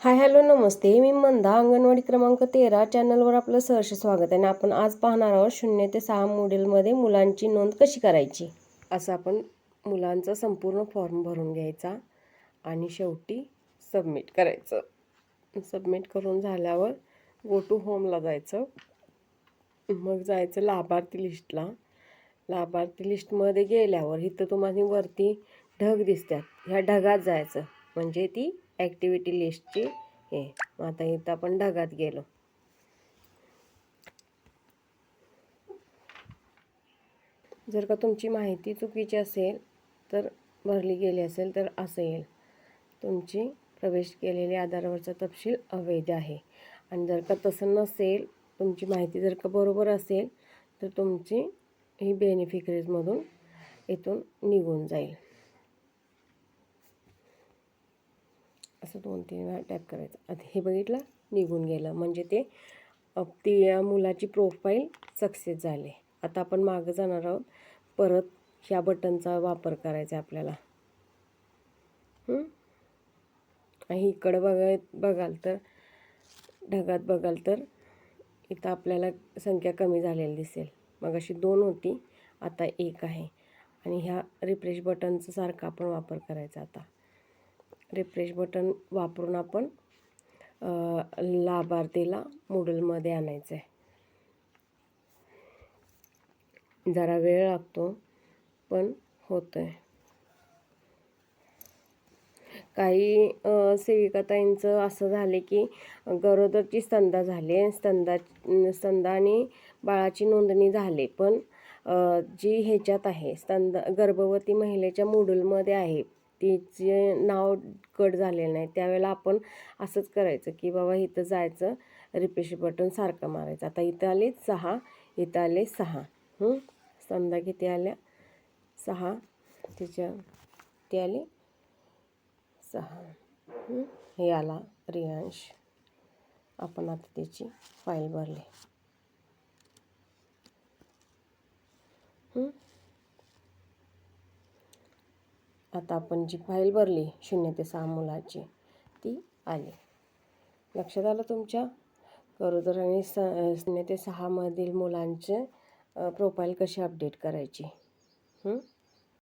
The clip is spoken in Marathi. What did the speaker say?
हाय हॅलो नमस्ते. मी मंदा अंगणवाडी क्रमांक तेरा चॅनलवर आपलं सहर्ष स्वागत आहे. आणि आपण आज पाहणार आहोत शून्य ते सहा मॉडेलमध्ये मुलांची नोंद कशी करायची? असं आपण मुलांचा संपूर्ण फॉर्म भरून घ्यायचा आणि शेवटी सबमिट करायचं. सबमिट करून झाल्यावर गो टू होमला जायचं. मग जायचं लाभार्थी लिस्टला लाभार्थी लिस्टमध्ये गेल्यावर इथं तुम्हाला वरती ढग दिसतात. ह्या ढगात जायचं. म्हणजे ती ॲक्टिव्हिटी लिस्टची हे मग आता इथं आपण ढगात गेलो. जर का तुमची माहिती चुकीची असेल तर भरली गेली असेल तर असं येईल. तुमची प्रवेश केलेली आधारावरचा तपशील अवैध आहे. आणि जर का तसं नसेल तुमची माहिती जर का बरोबर असेल तर तुमची ही बेनिफिकरीजमधून इथून निघून जाईल. असं दोन तीन वेळा टॅप करायचं. आता हे बघितलं? निघून गेलं. म्हणजे ते ती या मुलाची प्रोफाईल सक्सेस झाली. आता आपण मागं जाणार आहोत. परत ह्या बटनचा वापर करायचा आहे आपल्याला. आणि इकडं बघाय बघाल तर ढगात बघाल तर इथं आपल्याला संख्या कमी झालेली दिसेल. मग अशी दोन होती आता एक आहे. आणि ह्या रिफ्रेश बटनचा सारखा आपण वापर करायचा आता. रिफ्रेश बटन वापरून आपण लाभार्थीला मोडलमध्ये आणायचं आहे जरा वेळ लागतो पण होतं आहे काही सेविकाताईंचं असं झाले की गरोदरची स्तंदा झाली स्तंदा स्तंदा आणि बाळाची नोंदणी झाली. पण जी ह्याच्यात आहे स्तंद गर्भवती महिलेच्या मोड्यूलमध्ये आहे तिचे नाव कट झालेलं नाही. त्यावेळेला आपण असंच करायचं की बाबा इथं जायचं रिपेश बटन सारखं मारायचं. आता इथं आले सहा इथं आले सहा. समजा किती आल्या? सहा. तिच्या ती आले सहा. हे? आला रियांश. आपण आता त्याची फाईल भरली हं? आता आपण जी फाईल भरली शून्य ते सहा मुलाची ती आली. लक्षात आलं तुमच्या? गरोदर आणि स शून्य ते सहामधील मुलांचे प्रोफाईल कशी अपडेट करायची?